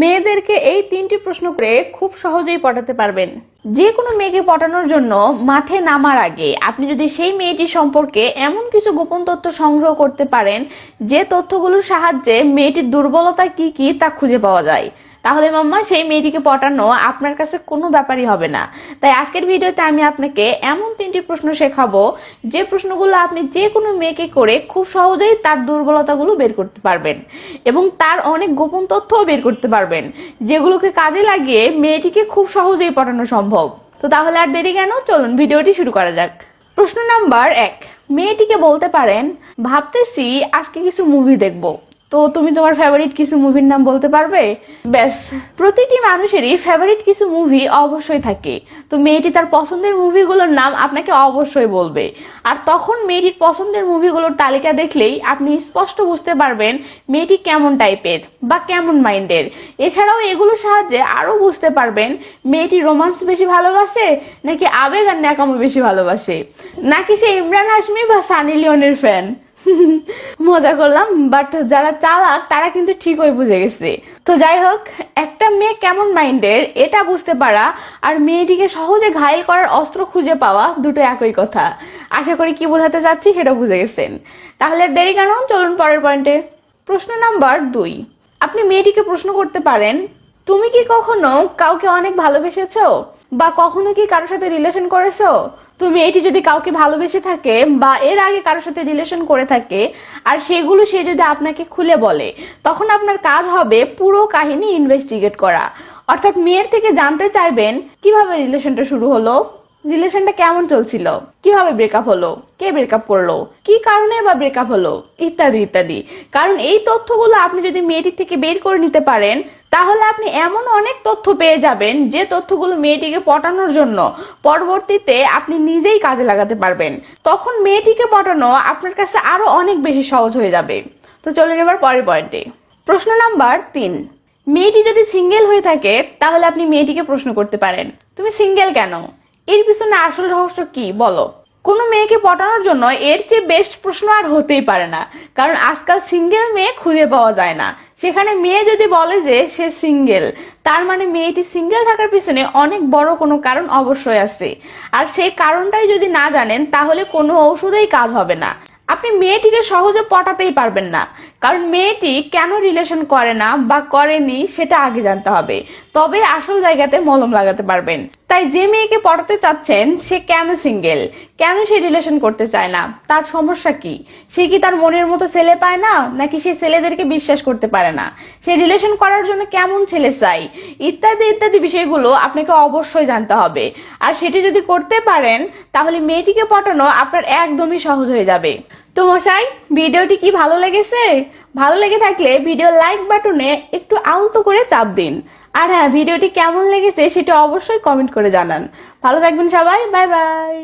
মেয়েদেরকে এই তিনটি প্রশ্ন করে খুব সহজেই পটাতে পারবেন। যে কোনো মেয়েকে পটানোর জন্য মাঠে নামার আগে আপনি যদি সেই মেয়েটি সম্পর্কে এমন কিছু গোপন তথ্য সংগ্রহ করতে পারেন, যে তথ্যগুলোর সাহায্যে মেয়েটির দুর্বলতা কি কি তা খুঁজে পাওয়া যায়। তাহলে মাম্মা, সেই মেয়েটিকে পটানো আপনার কাছে কোনো ব্যাপারই হবে না। তাই আজকের ভিডিওতে আমি আপনাকে এমন তিনটি প্রশ্ন শেখাবো, যে প্রশ্নগুলো আপনি যে কোনো মেয়েকে করে খুব সহজেই তার দুর্বলতাগুলো বের করতে পারবেন এবং তার অনেক গোপন তথ্যও বের করতে পারবেন, যেগুলোকে কাজে লাগিয়ে মেয়েটিকে খুব সহজেই পটানো সম্ভব। তো তাহলে আর দেরি কেন? চলুন ভিডিওটি শুরু করা যাক। প্রশ্ন নাম্বার এক, মেয়েটিকে বলতে পারেন, ভাবতেছি আজকে কিছু মুভি দেখব। তো তুমি তোমার ফেভারিট কিছু মুভির নাম বলতে পারবে? ব্যাস, প্রতিটি মানুষেরই ফেভারিট কিছু মুভি অবশ্যই থাকে। তো মেয়েটি তার পছন্দের মুভিগুলোর নাম আপনাকে অবশ্যই বলবে। আর তখন মেয়েটির পছন্দের মুভিগুলোর তালিকা দেখলেই আপনি স্পষ্ট বুঝতে পারবেন মেয়েটি কেমন টাইপের বা কেমন মাইন্ডের এছাড়াও এগুলোর সাহায্যে আরও বুঝতে পারবেন মেয়েটি রোমান্স বেশি ভালোবাসে নাকি আবেগ আর ন্যাকামো বেশি ভালোবাসে। নাকি সে ইমরান হাশমি বা সানি লিওনের ফ্যান মজা করলাম বাট যারা চালাক, তারা কিন্তু ঠিকই বুঝে গেছে। তো যাই হোক, একটা মেয়ে কেমন মাইন্ডের, এটা বুঝতে পারা, আর মেয়েটিকে সহজে ঘায়েল করার অস্ত্র খুঁজে পাওয়া দুটো একই কথা। আশা করি কি বোঝাতে চাচ্ছি, সেটা বুঝে গেছেন। তাহলে দেরি কেন? চলুন পরের পয়েন্টে। প্রশ্ন নাম্বার দুই। আপনি মেয়েটিকে প্রশ্ন করতে পারেন, তুমি কি কখনো কাউকে অনেক ভালোবেসেছো? বা কখনো কি কারোর সাথে রিলেশন করেছ? তুমি এটি যদি কাউকে ভালোবেসে থাকে বা এর আগে কারোর সাথে রিলেশন করে থাকে, আর সেগুলো সে যদি আপনাকে খুলে বলে, তখন আপনার কাজ হবে পুরো কাহিনী ইনভেস্টিগেট করা। অর্থাৎ মেয়ের থেকে জানতে চাইবেন, কীভাবে রিলেশনটা শুরু হলো রিলেশনটা কেমন চলছিল, কীভাবে ব্রেকআপ হলো, কে ব্রেকআপ করল, কি কারণে বা ব্রেকআপ হলো, ইত্যাদি ইত্যাদি। কারণ এই তথ্যগুলো আপনি যদি মেয়েটির থেকে বের করে নিতে পারেন তাহলে আপনি এমন অনেক তথ্য পেয়ে যাবেন যে তথ্যগুলো মেয়েটিকে পটানোর জন্য। পরবর্তীতে আপনি নিজেই কাজে লাগাতে পারবেন। তখন মেয়েটিকে পটানো আপনার কাছে আরও অনেক বেশি সহজ হয়ে যাবে। তো চলেন এবার পরের পয়েন্টে প্রশ্ন নাম্বার তিন। মেয়েটি যদি সিঙ্গেল হয়ে থাকে, তাহলে আপনি মেয়েটিকে প্রশ্ন করতে পারেন, তুমি সিঙ্গেল কেন? এর পিছনে আসল রহস্য কি? বলো। কোনো মেয়েকে পটানোর জন্য এর চেয়ে বেস্ট প্রশ্ন আর হতেই পারে না, কারণ আজকাল সিঙ্গেল মেয়ে খুঁজে পাওয়া যায় না। সেখানে মেয়ে যদি বলে যে সে সিঙ্গেল, তার মানে মেয়েটি সিঙ্গেল থাকার পিছনে অনেক বড় কোনো কারণ অবশ্যই আছে। আর সেই কারণটাই যদি না জানেন, তাহলে কোনো ঔষধেই কাজ হবে না। আপনি মেয়েটিকে সহজে পটাতেই পারবেন না। কারণ মেয়েটি কেন রিলেশন করে না বা করেনি সেটা আগে জানতে হবে। তবে আসল জায়গাতে মলম লাগাতে পারবেন। তাই যে মেয়েকে পটাতে চাচ্ছেন, সে কেন সিঙ্গেল কেন সে রিলেশন করতে চায় না? তার সমস্যা কি? সে কি তার মনের মতো ছেলে পায় না? নাকি সে ছেলেদেরকে বিশ্বাস করতে পারে না? সে রিলেশন করার জন্য কেমন ছেলে চাই? ইত্যাদি ইত্যাদি বিষয়গুলো আপনাকে অবশ্যই জানতে হবে। আর সেটি যদি করতে পারেন, তাহলে মেয়েটিকে পটানো আপনার একদমই সহজ হয়ে যাবে। তো মশাই, ভিডিওটি কি ভালো লেগেছে? ভালো লেগে থাকলে ভিডিও লাইক বাটনে একটু আলতো করে চাপ দিন। আর হ্যাঁ ভিডিওটি কেমন লেগেছে সেটা অবশ্যই কমেন্ট করে জানান। ভালো থাকবেন সবাই, বাই বাই।